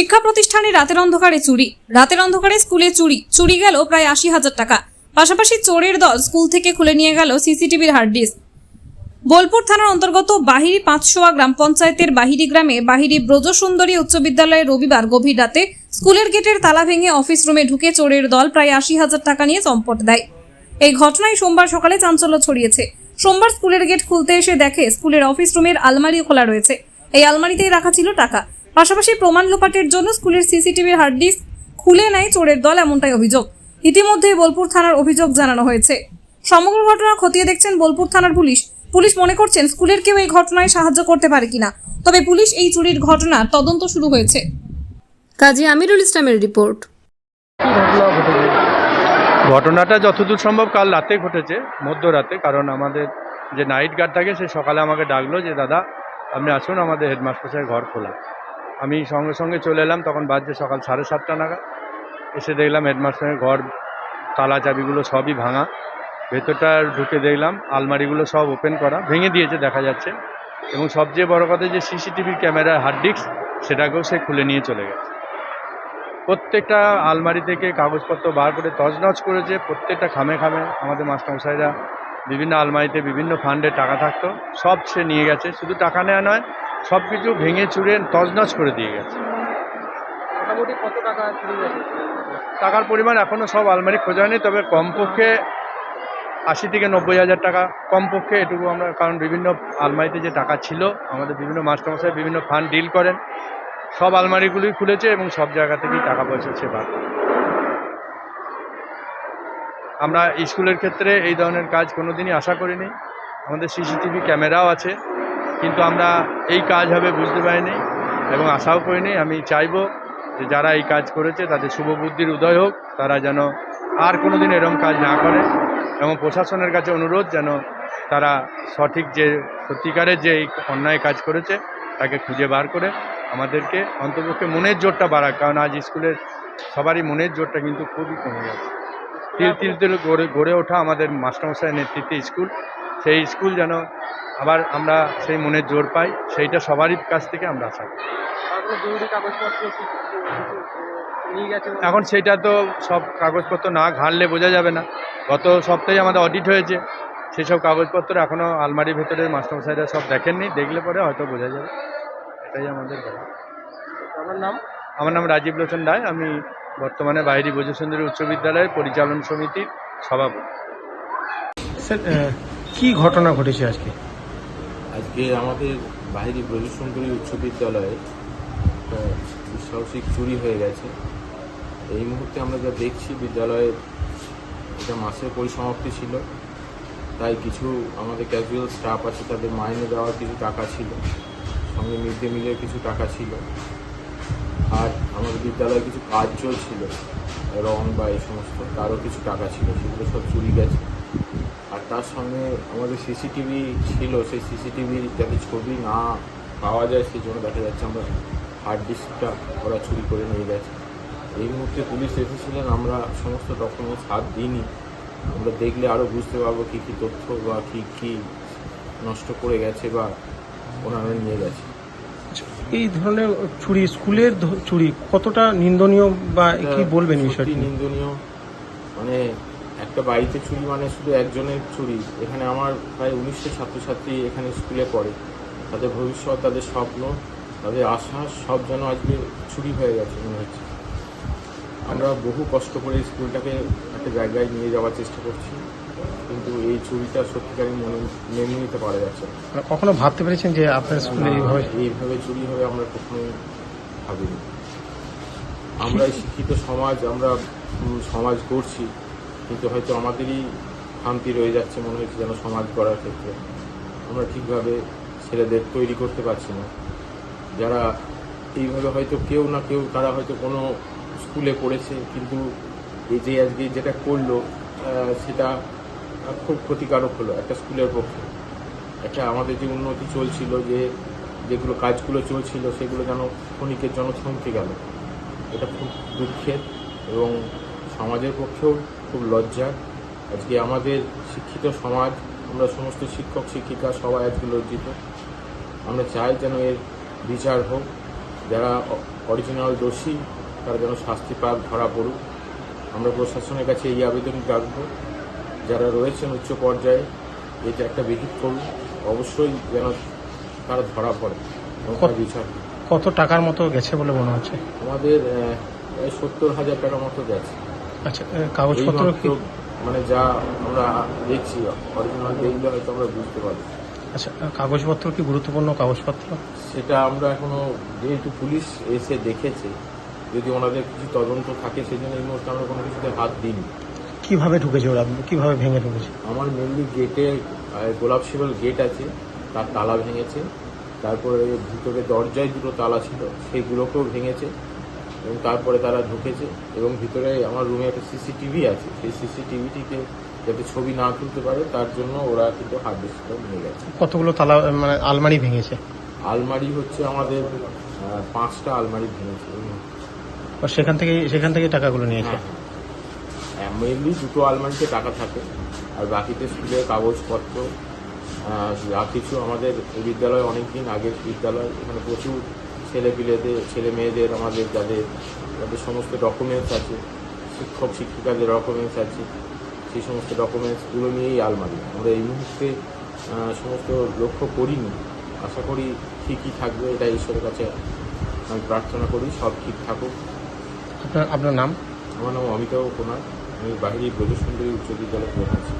শিক্ষা প্রতিষ্ঠানে রাতের অন্ধকারে চুরি। রাতের অন্ধকারে স্কুলে চুরি। চুরি গেল প্রায় আশি হাজার টাকা। পাশাপাশি চোরের দল স্কুল থেকে খুলে নিয়ে গেল সিসিটিভির হার্ড ডিস্ক। বোলপুর থানার অন্তর্গত বাহিরি পাঁচশোয়া গ্রাম পঞ্চায়েতের বাহিরি গ্রামে বাহিরি ব্রজসুন্দরী উচ্চ বিদ্যালয়ে রবিবার গভীর রাতে স্কুলের গেটের তালা ভেঙে অফিস রুমে ঢুকে চোরের দল প্রায় আশি হাজার টাকা নিয়ে চম্পট দেয়। এই ঘটনায় সোমবার সকালে চাঞ্চল্য ছড়িয়েছে। সোমবার স্কুলের গেট খুলতে এসে দেখে স্কুলের অফিস রুমের আলমারিও খোলা রয়েছে। এই আলমারিতেই রাখা ছিল টাকা। পাশাপাশি প্রমাণ লোপাটের জন্য স্কুলের সিসিটিভির হার্ড ডিস্ক খুলে নেয় চোরের দল, এমনটাই অভিযোগ। ইতিমধ্যে বোলপুর থানার অভিযোগ জানানো হয়েছে। সমগ্র ঘটনা খতিয়ে দেখছেন বোলপুর থানার পুলিশ। পুলিশ মনে করছেন স্কুলের কেউ এই ঘটনায় সাহায্য করতে পারে কিনা, তবে পুলিশ এই চুরির ঘটনার তদন্ত শুরু হয়েছে। কাজী আমিরুল ইসলামের রিপোর্ট। ঘটনাটা যতদূর সম্ভব কাল রাতে ঘটেছে, মধ্যরাতে, কারণ আমাদের যে নাইট গার্ড থাকে, সে সকালে আমাকে ডাকলো যে, দাদা, আপনি আসুন, আমাদের হেডমাস্টারের ঘর খোলা। আমি সঙ্গে সঙ্গে চলে এলাম, তখন বাজছে সকাল সাড়ে সাতটা নাগাদ। এসে দেখলাম হেডমাস্টারের ঘর, তালা চাবিগুলো সবই ভাঙা। ভেতরটা ঢুকে দেখলাম, আলমারিগুলো সব ওপেন করা, ভেঙে দিয়েছে দেখা যাচ্ছে। এবং সবচেয়ে বড় কথা যে সিসিটিভি ক্যামেরার হার্ড ডিস্ক সেটাকেও সে খুলে নিয়ে চলে গেছে। প্রত্যেকটা আলমারি থেকে কাগজপত্র বার করে তছনছ করেছে, প্রত্যেকটা খামে খামে আমাদের মাস্টারমশাইরা বিভিন্ন আলমারিতে বিভিন্ন ফান্ডে টাকা থাকতো, সব সে নিয়ে গেছে। শুধু টাকা নেওয়া নয় সব কিছু ভেঙে চুরে তছনছ করে দিয়ে গেছে। মোটামুটি কত টাকা চুরি গেছে টাকার পরিমাণ এখনও সব আলমারি খোঁজা হয়নি তবে কমপক্ষে আশি থেকে নব্বই হাজার টাকা। কমপক্ষে এটুকু আমরা কারণ বিভিন্ন আলমারিতে যে টাকা ছিল আমাদের বিভিন্ন মাস্টারমশাই বিভিন্ন ফান্ড ডিল করেন সব আলমারিগুলোই খুলেছে এবং সব জায়গা থেকেই টাকা পয়সা সে বার আমরা স্কুলের ক্ষেত্রে এই ধরনের কাজ কোনো দিনই আশা করিনি। আমাদের সিসিটিভি ক্যামেরাও আছে। কিন্তু আমরা এই কাজ হবে বুঝতে পারিনি এবং আশাও করিনি। আমি চাইব যে যারা এই কাজ করেছে, তাদের শুভ বুদ্ধির উদয় হোক, তারা যেন আর কোনো দিন এরকম কাজ না করে এবং প্রশাসনের কাছে অনুরোধ যেন তারা সঠিক যে, সত্যিকারের যে এই অন্যায় কাজ করেছে, তাকে খুঁজে বার করে আমাদেরকে অন্তপক্ষে মনের জোরটা বাড়াক। কারণ আজ স্কুলের সবারই মনের জোরটা কিন্তু খুবই কমে গেছে। তিল তিল তিল গড়ে গড়ে ওঠা আমাদের মাস্টারমশাইয়ের নেতৃত্বে স্কুল। সেই স্কুল যেন আবার আমরা সেই মনের জোর পাই সেইটা সবারই কাছ থেকে আমরা আশা করি? এখন সেটা তো সব কাগজপত্র না ঘাঁটলে বোঝা যাবে না। গত সপ্তাহে আমাদের অডিট হয়েছে সেসব কাগজপত্র এখনও আলমারির ভেতরে মাস্টারমশাইরা সব দেখেননি দেখলে পরে হয়তো বোঝা যাবে। এটাই আমাদের। আমার নাম? আমার নাম রাজীব লোচন রায় আমি বর্তমানে বাইরি বজুসুন্দরী উচ্চ বিদ্যালয়ের পরিচালন সমিতির সভাপতি। স্যার কি ঘটনা ঘটেছে আজকে? আজকে আমাদের বাইরে ব্রজসুন্দরী উচ্চ বিদ্যালয়ে দুঃসাহসিক চুরি হয়ে গেছে। এই মুহূর্তে আমরা যা দেখছি, বিদ্যালয়ের এটা মাসের পরিসমাপ্তি ছিল। তাই কিছু আমাদের ক্যাজুয়াল স্টাফ আছে, তাদের মাইনে দেওয়ার কিছু টাকা ছিল। সঙ্গে মিড ডে মিলের কিছু টাকা ছিল। আর আমাদের বিদ্যালয়ে কিছু কাজ চলছিল রং বা এই সমস্ত, তারও কিছু টাকা ছিল। সেগুলো সব চুরি গেছে। আর তার সঙ্গে আমাদের সিসিটিভি ছিল সেই সিসিটিভি যাতে ছবি না পাওয়া যায় সেই জন্য দেখা যাচ্ছে আমরা হার্ড ডিস্কটা ওরা চুরি করে নিয়ে গেছে। এই মুহূর্তে পুলিশ এসেছিলেন আমরা সমস্ত ডকুমেন্টস হাত দিইনি। আমরা দেখলে আরও বুঝতে পারব কী কী তথ্য বা কী কী নষ্ট করে গেছে বা ওনারা নিয়ে গেছে। এই ধরনের চুরি স্কুলের চুরি কতটা নিন্দনীয় বা কি বলবেন বিষয়টি? নিন্দনীয়। মানে একটা বাড়িতে চুরি মানে শুধু একজনের চুরি। এখানে আমার প্রায় উনিশটা ছাত্রছাত্রী এখানে স্কুলে পড়ে। তাদের ভবিষ্যৎ তাদের স্বপ্ন তাদের আশা সব যেন আজকে চুরি হয়ে গেছে মনে হচ্ছে। আমরা বহু কষ্ট করে স্কুলটাকে একটা জায়গায় নিয়ে যাওয়ার চেষ্টা করছি কিন্তু এই চুরিটা সত্যিকারই মনে মেনে নিতে পারা যাচ্ছে কখনো ভাবতে পেরেছেন যে আপনার স্কুলে এইভাবে এইভাবে চুরি হবে আমরা কখনোই ভাবিনি। আমরা এই শিক্ষিত সমাজ আমরা সমাজ করছি কিন্তু হয়তো আমাদেরই খামতি রয়ে যাচ্ছে মনে হচ্ছে যেন সমাজ গড়ার ক্ষেত্রে। আমরা ঠিকভাবে ছেলেদের তৈরি করতে পারছি না। যারা এইভাবে হয়তো কেউ না কেউ, তারা হয়তো কোনো স্কুলে পড়েছে, কিন্তু এই যে আজকে যেটা করল সেটা খুব ক্ষতিকারক হলো একটা স্কুলের পক্ষে। একটা আমাদের যে উন্নতি চলছিল, যে যেগুলো কাজগুলো চলছিল, সেগুলো যেন ক্ষণিকের জন্য থমকে গেল। এটা খুব দুঃখের এবং সমাজের পক্ষেও খুব লজ্জার আজকে আমাদের শিক্ষিত সমাজ আমরা সমস্ত শিক্ষক শিক্ষিকা সবাই আজকে লজ্জিত। আমরা চাই যেন এর বিচার হোক। যারা অরিজিনাল দোষী তারা যেন শাস্তি পাক ধরা পড়ুক। আমরা প্রশাসনের কাছে এই আবেদন রাখব। যারা রয়েছেন উচ্চ পর্যায়ে এটা একটা বিহিত করুন। অবশ্যই যেন তারা ধরা পড়ে বিচার কত টাকার মতো গেছে বলে মনে হচ্ছে? আমাদের প্রায় সত্তর হাজার টাকার মতো গেছে। আচ্ছা কাগজপত্র মানে যা আমরা দেখছি অরিজিনাল দেখলে হয়তো আমরা বুঝতে পারব। আচ্ছা কাগজপত্র কি গুরুত্বপূর্ণ কাগজপত্র? সেটা আমরা এখনও যেহেতু পুলিশ এসে দেখেছে যদি ওনাদের কিছু তদন্ত থাকে সেই জন্য এই মুহূর্তে আমরা কোনো কিছুতে হাত দিইনি। কীভাবে ঢুকেছে ওরা? কীভাবে ভেঙে ঢুকেছে? আমার মেনলি গেটে গোলাপ শিবল গেট আছে তার তালা ভেঙেছে তারপরে ভিতরে দরজায় দুটো তালা ছিল সেইগুলোকেও ভেঙেছে। এবং তারপরে তারা ঢুকেছে এবং ভিতরে আমার রুমে একটা সিসিটিভি আছে। সেই সিসিটিভিটিকে যাতে ছবি না তুলতে পারে তার জন্য ওরা কিন্তু হার্ড ডিস্কটা নিয়ে গেছে। কতগুলো তালা মানে আলমারি ভেঙেছে? আলমারি হচ্ছে আমাদের পাঁচটা আলমারি ভেঙেছে। আর সেখান থেকে সেখান থেকে টাকাগুলো নিয়েছে হ্যাঁ মেনলি দুটো আলমারিতে টাকা থাকে আর বাকিতে স্কুলের কাগজপত্র যা কিছু আমাদের বিদ্যালয় অনেক দিন আগের বিদ্যালয় এখানে প্রচুর ছেলে পিলেদের ছেলে মেয়েদের আমাদের যাদের যাদের সমস্ত ডকুমেন্টস আছে শিক্ষক শিক্ষিকাদের ডকুমেন্টস আছে সেই সমস্ত ডকুমেন্টসগুলো নিয়েই আলমারি। আমরা এই মুহূর্তে সমস্ত লক্ষ্য করিনি। আশা করি ঠিকই থাকবে এটা ঈশ্বরের কাছে আমি প্রার্থনা করি সব ঠিক থাকুক। আপনার আপনার নাম? আমার নাম অমিতাভ কুমার। আমি বাহিনী ব্রজসুন্দরী উচ্চ বিদ্যালয় প্রধান। ছিলাম